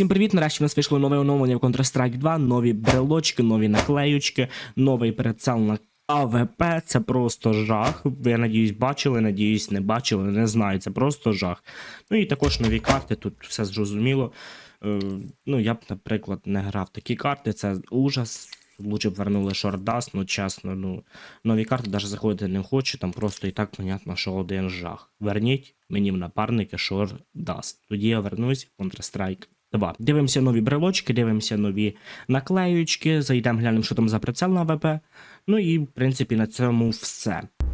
Всім привіт! Нарешті в нас вийшло нове оновлення в Counter-Strike 2, нові брелочки, нові наклеючки, новий прицел на АВП. Це просто жах. Ви, надіюсь, бачили, надіюсь, не бачили, не знаю. Це просто жах. Ну і також нові карти, тут все зрозуміло. Е, ну, я б, наприклад, не грав такі карти, це ужас. Лучше б вернули шордас, ну чесно, ну нові карти навіть заходити не хочу, там просто і так понятно, що один жах. Верніть мені в напарники шордас. Тоді я вернусь в Counter-Strike 2. Дивимося нові брелочки, дивимося нові наклеючки, зайдемо глянемо, що там за прицел на ВП. Ну і в принципі на цьому все.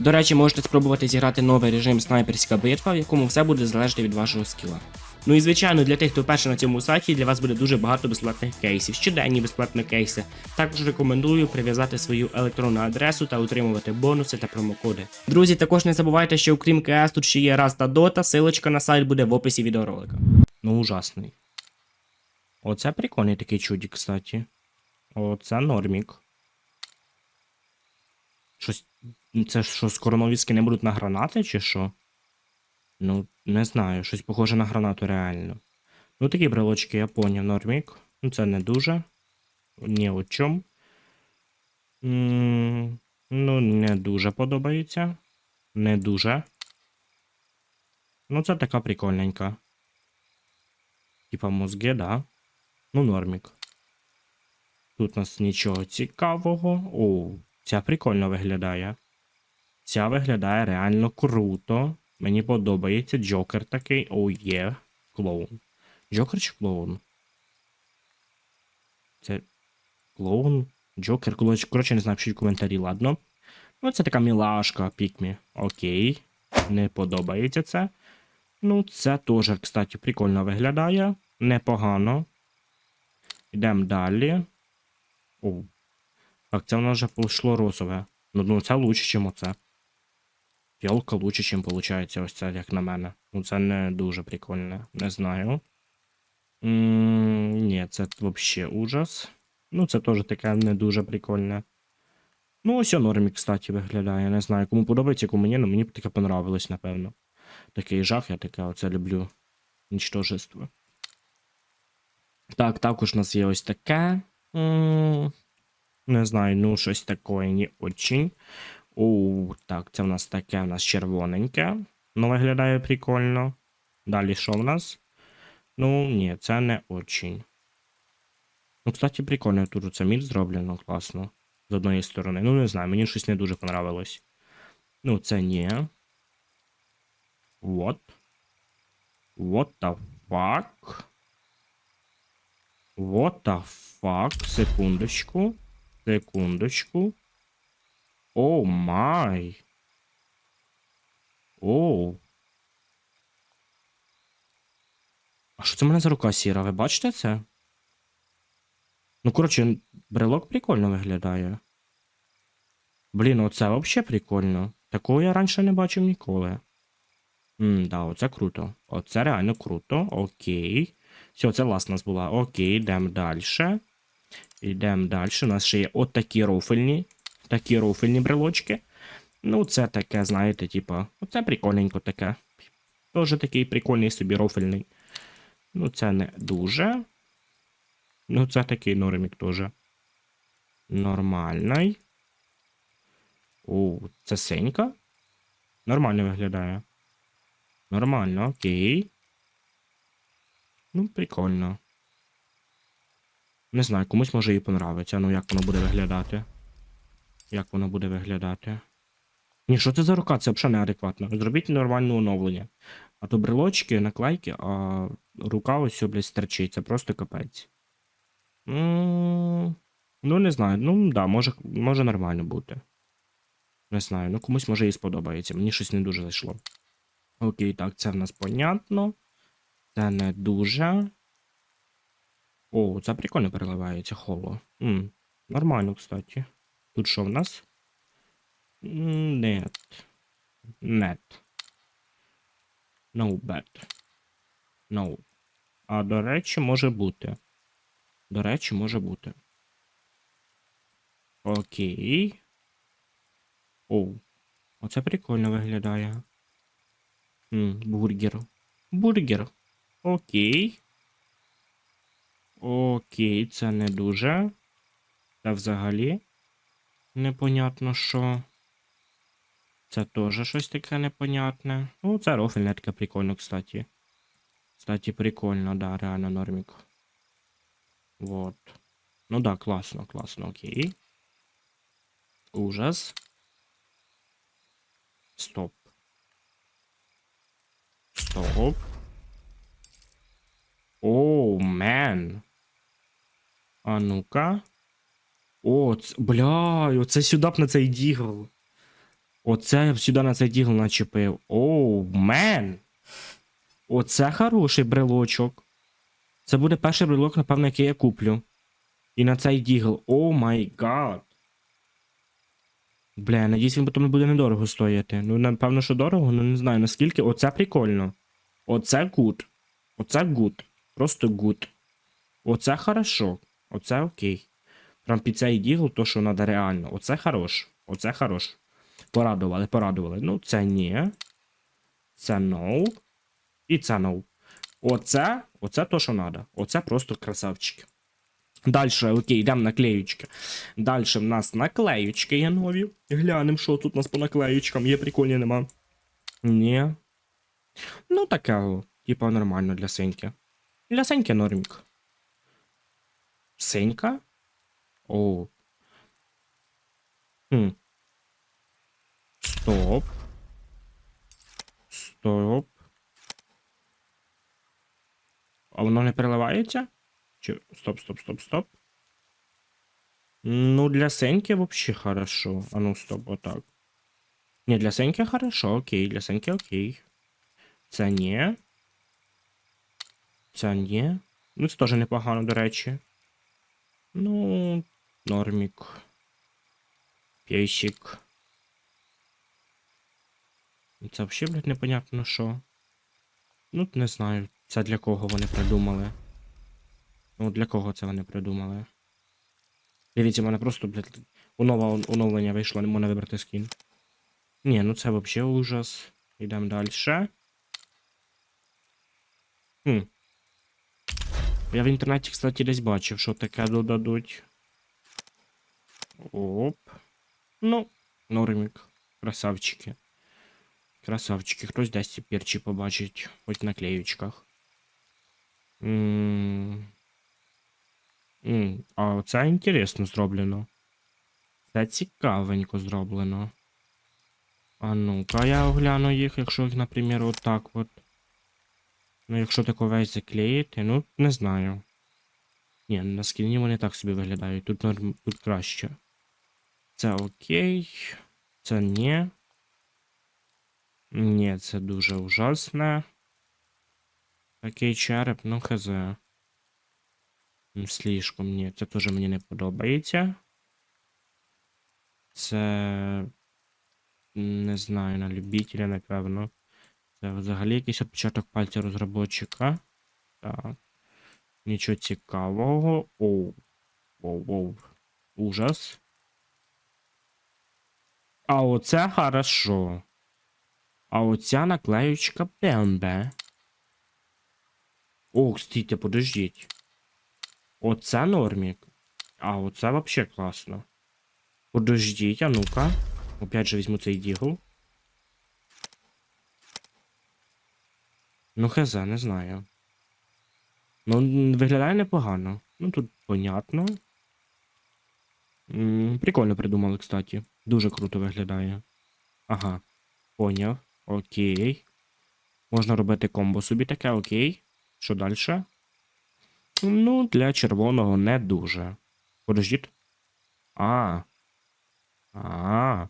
До речі, можете спробувати зіграти новий режим снайперська битва, в якому все буде залежати від вашого скіла. Ну і звичайно, для тих, хто вперше на цьому сайті, для вас буде дуже багато безплатних кейсів, щоденні безплатні кейси. Також рекомендую прив'язати свою електронну адресу та отримувати бонуси та промокоди. Друзі, також не забувайте, що окрім КС тут ще є раз та дота, силочка на сайт буде в описі відеоролика. Ну, ужасний. Оце прикольний такий чудік, кстати. Оце нормік. Щось. Це що, скоро нові скини будуть на гранати, чи що? Ну, не знаю, щось похоже на гранату реально. Ну, такі брелочки я поняв, нормік. Ну, це не дуже. Ні о чому. Ну, не дуже подобається. Не дуже. Ну, це така прикольненька. Типа мозги, да? Ну, нормік. Тут у нас нічого цікавого. О, ця прикольно виглядає. Ця виглядає реально круто. Мені подобається. Джокер такий. О, є. Клоун. Джокер чи клоун? Це клоун? Джокер, коротше, не знаю, пишіть коментарі, ладно. Ну, це така мілашка, пікмі. Окей. Не подобається це. Ну, це теж, кстати, прикольно виглядає. Непогано. Йдемо далі. О. Так, це в нас вже пішло розове. Ну, ну це лучше, ніж оце. Фіолка лучше, ніж виходить ось це, як на мене. Ну, це не дуже прикольне. Не знаю. м ні, це взагалі ужас. Ну, це теж таке не дуже прикольне. Ну, ось о нормі, кстати, виглядає. Не знаю, кому подобається, кому ні, але мені б таке понравилось, напевно. Такий жах, я таке оце люблю. Нічтожество. Так, також у нас є ось таке. М, Не знаю, ну щось таке не очень. О, так, це в нас таке, в нас червоненьке. Ну, виглядає прикольно. Далі що в нас? Ну, ні, це не очень. Ну, кстати, прикольно тут це мір зроблено, класно. З одної сторони. Ну, не знаю, мені щось не дуже понравилось. Ну, це ні. What? What the fuck? What the fuck? Секундочку. Секундочку. О май. Оу. А що це в мене за рука сіра? Ви бачите це? Ну, коротше, брелок прикольно виглядає. Блін, оце взагалі прикольно. Такого я раніше не бачив ніколи. М, да, оце круто. Оце реально круто. Окей. Все, це ласт у нас була. Окей, йдемо далі. Йдемо далі. У нас ще є отакі рофельні. Такі рофельні брелочки. Ну, це таке, знаєте, типа, оце прикольненько таке. Тоже такий прикольний собі рофельний. Ну, це не дуже. Ну, це такий нормік теж. Нормальний. О, це синька. Нормально виглядає. Нормально, окей. Ну, прикольно. Не знаю, комусь може і понравиться. Ну, як воно буде виглядати. Як воно буде виглядати? Ні, що це за рука? Це взагалі неадекватно. Зробіть нормальне оновлення. А то брелочки, наклейки, а рука ось, блядь, стерчить. Це просто капець. М, Ну, не знаю. Ну, да, може, може нормально бути. Не знаю, ну комусь може і сподобається. Мені щось не дуже зайшло. Окей, так, це в нас понятно. Це не дуже. О, це прикольно переливається холо. М, нормально, кстати. Тут що в нас? Нет. Нет. No bad. No. А до речі, може бути. До речі, може бути. Окей. Оу. Оце прикольно виглядає. М, бургер. Бургер. Окей. Окей, це не дуже. Та взагалі. Непонятно що. Це теж щось таке непонятне. Ну, це рофельне таке прикольно, кстати. Кстати, прикольно, да, реально нормік. Вот. Ну да, класно, класно, окей. Ужас. Стоп. Стоп. Оу, мен. А ну-ка. О, бля, оце сюди б на цей дігл. Оце я б сюди на цей дігл начепив. Оу, мен. Оце хороший брелочок. Це буде перший брелок, напевно, який я куплю. І на цей дігл. О май гад. Бля, надіюсь, він потім буде недорого стояти. Ну, напевно, що дорого, ну не знаю наскільки. Оце прикольно. Оце гуд. Оце гуд. Просто гуд. Оце хорошо. Оце окей. Прям під цей дігл, то, що треба реально. Оце хорош. Оце хорош. Порадували, порадували. Ну, це ні. Це no. І це no. Оце, оце то, що треба. Оце просто красавчики. Далі, окей, йдемо наклеючки. Далі в нас наклеючки є нові. Глянемо, що тут у нас по наклеючкам. Є прикольні, нема. Ні. Ну, таке, типа, нормально для синьки. Для синьки нормік. Синька? О. Хм. Стоп. Стоп. А воно не переливається? Чи... Стоп, стоп, стоп, стоп. Ну, для Сеньки вообще хорошо. А ну, стоп, вот так. Не, для Сеньки хорошо, окей, для Сеньки окей. Це ні. Це ні. Ну, це теж непогано, до речі. Ну, нормік. Пейсик. Це взагалі, блядь, непонятно що. Ну, не знаю, це для кого вони придумали. Ну, для кого це вони придумали? Дивіться, в мене просто, блядь, оновлення, оновлення вийшло, не можна вибрати скін. Ні, ну це взагалі ужас. Йдемо далі. Хм. Я в інтернеті, кстати, десь бачив, що таке додадуть. Оп. Ну, нормік. Красавчики. Красавчики. Хтось десь ці перчі побачить, хоч на клеючках. М, М, А це інтересно зроблено. Це цікавенько зроблено. А ну-ка я огляну їх, якщо їх, наприклад, отак от. Ну, якщо тако весь заклеїти, ну, не знаю. Ні, на скіні вони так собі виглядають. Тут норм... тут краще. Це окей. Це ні. Ні, це дуже ужасне. Такий череп, ну хз. Слишком ні, це теж мені не подобається. Це. Не знаю, на любителя, напевно. Це взагалі якийсь відпечаток пальця розробника. Так. Нічого цікавого. Оу. Оу, оу. Ужас. А оце хорошо. А оця наклеючка БМБ. О, кстати, подождіть. Оце нормік. А оце вообще класно. Подождіть, а ну-ка. Опять же візьму цей дігл. Ну, хз, не знаю. Ну, виглядає непогано. Ну, тут понятно. М, Прикольно придумали, кстати. Дуже круто виглядає. Ага. Поняв. Окей. Можна робити комбо собі таке, окей. Що далі? Ну, для червоного не дуже. Подождіть. А. А.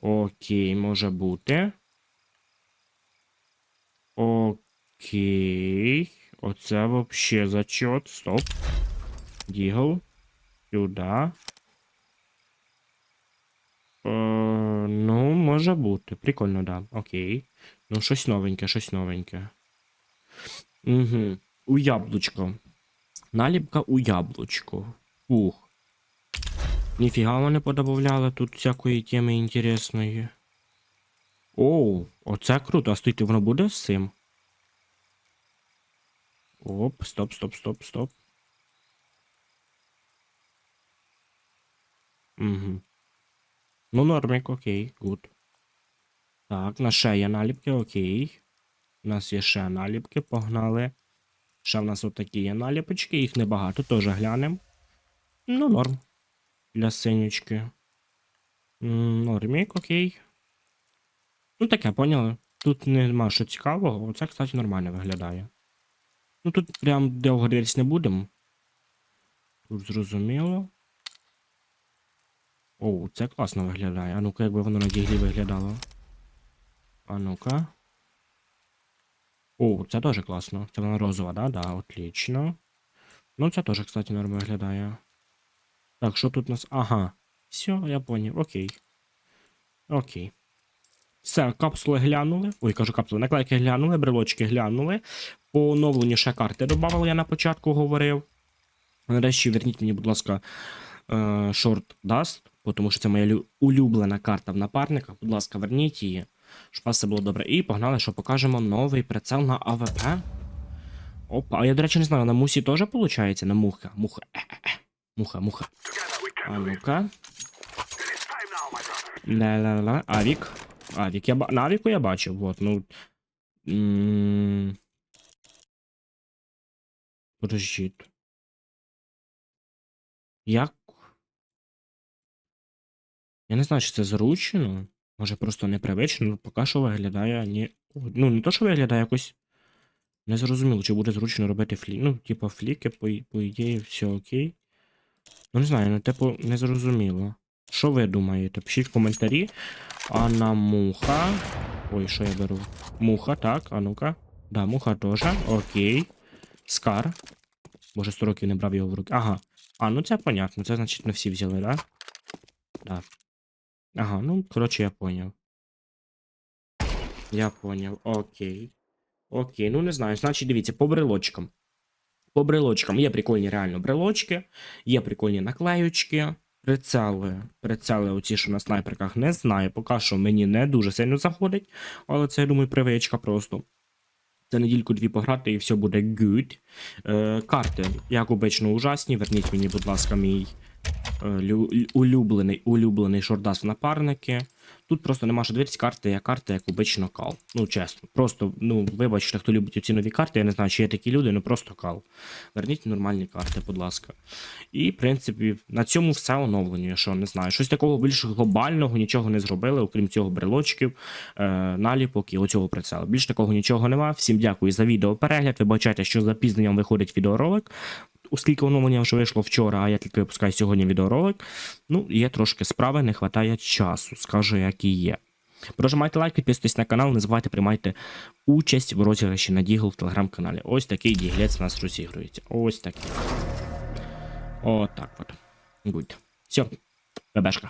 Окей, може бути. Окей. оце вообще зачет. Стоп. Дігл. Сюди. Е, ну, може бути. Прикольно, да. Окей. Ну, щось новеньке, щось новеньке. Угу. У яблучко. Наліпка у яблучко. Ух. Ніфіга вони подобавляли тут всякої теми інтересної. Оу, оце круто. А стойте, воно буде з цим? Оп, стоп, стоп, стоп, стоп. Угу. Ну, нормик, окей, гуд. Так, на ще є наліпки, окей. У нас є ще наліпки, погнали. Ще в нас отакі є наліпочки, їх небагато, теж глянемо. Ну, норм. Для синючки. Нормік, окей. Ну, таке, поняли. Тут нема що цікавого. Оце, кстати, нормально виглядає. Ну тут прям довго дивитись не будемо. Тут зрозуміло. Оу, це класно виглядає. А ну-ка, якби воно на діглі виглядало. А ну-ка. О, це теж класно. Це вона розова, да? Да, отлично. Ну, це теж, кстати, нормально виглядає. Так, що тут у нас? Ага. Все, я поняв. Окей. Окей. Все, капсули глянули. Ой, кажу капсули, наклейки глянули, брелочки глянули. По оновленню ще карти додавали, я на початку говорив. Нарешті верніть мені, будь ласка, е, Short Dust, тому що це моя улюблена карта в напарниках. Будь ласка, верніть її, щоб вас все було добре. І погнали, що покажемо новий прицел на АВП. Опа, а я, до речі, не знаю, на мусі теж виходить? На муха. Муха. Е-е-е. Муха, муха. А ну-ка. Ля-ля-ля. Авік. Авік. Я. На Авіку я бачив, вот, ну. м, Подождіть. Як? Я не знаю, чи це зручно. Може просто непривично, але поки що виглядає ні. Ну, не то, що виглядає якось. Незрозуміло, чи буде зручно робити флі. Ну, типа фліки, по, по ідеї, все окей. Ну, не знаю, ну, типу, незрозуміло. Що ви думаєте? Пишіть в коментарі. На муха. Ой, що я беру? Муха, так, а ну-ка. Да, муха теж. Окей. Скар. Боже, 100 років не брав його в руки. Ага. А, ну це понятно. Це значить не всі взяли, да? Да. Ага, ну, коротше, я поняв. Я поняв. Окей. Окей, ну не знаю. Значить, дивіться, по брелочкам. По брелочкам є прикольні реально брелочки, є прикольні наклеючки, прицели. Прицели, оці, що на снайперках, не знаю. Поки що мені не дуже сильно заходить, але це, я думаю, привичка просто. За недільку-дві пограти і все буде good. Е, карти, як обично, ужасні. Верніть мені, будь ласка, мій улюблений, улюблений шордас в напарники. Тут просто нема що дивитися, карти як карти, як обично кал. Ну, чесно. Просто, ну, вибачте, хто любить ці нові карти, я не знаю, чи є такі люди, ну просто кал. Верніть нормальні карти, будь ласка. І, в принципі, на цьому все оновлення, що не знаю. Щось такого більш глобального нічого не зробили, окрім цього брелочків, е, наліпок і оцього прицелу. Більш такого нічого нема. Всім дякую за відеоперегляд. Ви бачите, що з запізненням виходить відеоролик. Оскільки оновлення вже вийшло вчора, а я тільки випускаю сьогодні відеоролик. Ну, є трошки справи, не вистачає часу, скажу, як і є. Прожимайте лайк, підписуйтесь на канал, не забувайте приймайте участь в розіграші на Дігл в телеграм-каналі. Ось такий діглець у нас розігрується. Ось такий. Отак от. Гуд. Все, бебешка.